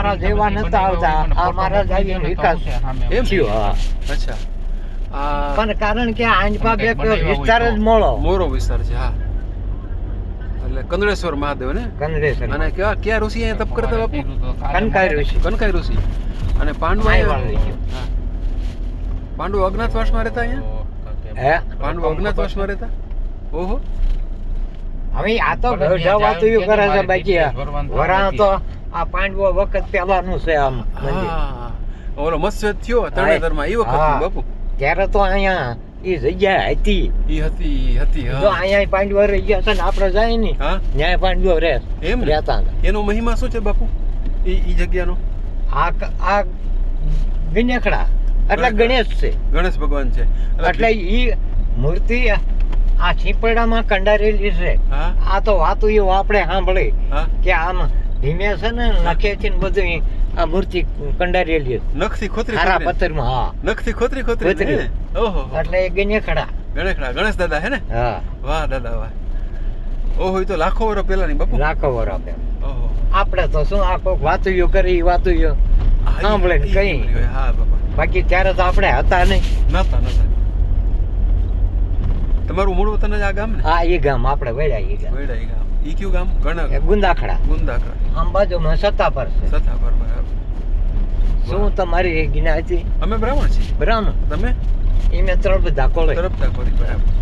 મારા જેવા નતા આવતા. આ મારા જ વિકાસ. એમ? થયું? હા. અચ્છા. પણ કારણ કે આંજપા બે વિસ્તાર જ મોળો. મોરો વિસ્તાર છે હા. એટલે કંદળેશ્વર મહાદેવ ને? કંદળેશ્વર અને કેવા ક્યાં ઋષિ અહીંયા તપ કરતા બાપુ? કનકાઈ ઋષિ. કનકાઈ ઋષિ. અને પાંડવ. પાંડુ અજ્ઞાતવાસમાં રહેતા અહીંયા? હે? પાંડુ અજ્ઞાતવાસમાં રહેતા? ઓહો. હવે આ તો ત્યાં જવાતું કરે છે બાકી નથી. તો આ પાંડવો વખત પહેલાનું છે આમ હા. ઓલો મત્સ્ય થયો તરણેતરમાં એ વખત બાપુ. ત્યારે તો અહીંયા એ જગ્યા હતી. એ હતી હતી જો અહીંયા પાંડવો રહી ગયા છે ને આપણે જાય ને હા. ન્યાય પાંડવો રહે. એમ રહેતા એનો મહિમા શું છે બાપુ? એ એ જગ્યાનો? આ આ ગણેખડા. એટલે. ગણેશ છે. ગણેશ ભગવાન છે. એટલે એ મૂર્તિ આ છીપડામાં કંડારેલી છે. હા. આ તો વાતું એવું આપણે સાંભળી કે આમ ધીમે છે ને નખે છે ને બધું આ મૂર્તિ કંડારેલી. નખથી ખોતરી ખારા પથ્થરમાં હા. નખથી ખોતરી ખોતરી? ઓહો. એટલે એ ગણેખડા. ખડા ગણેશ દાદા હે ને? હા. વાહ દાદા વાહ. ઓહો એ તો લાખો વર્ષ પહેલાની બાપુ. લાખો વર આપે ઓહો. આપણે તો શું આ કોક વાતુયો કરી વાતુયો. હા, સાંભળે ને કઈ. હા બાપા. બાકી ત્યારે તો આપણે હતા નહીં. નતા નતા. તમારું મૂળ વતન જ આ ગામ ને? આ એ ગામ. આપણે વેડા એ ગામ. વેડા એ ગામ. ઈ કયું ગામ? ગણ ગુંદાખડા. ગુંદાખડા. ગુંદાકડા આમ બાજુમાં સત્તા પર છે. સથા પર બરાબર. શું તમારી જ્ઞાતિ અમે બ્રાહ્મણ છીએ. બ્રાહ્મણ? તમે? એ મેં ત્રણ બધા કોળે તરફતા બરાબર.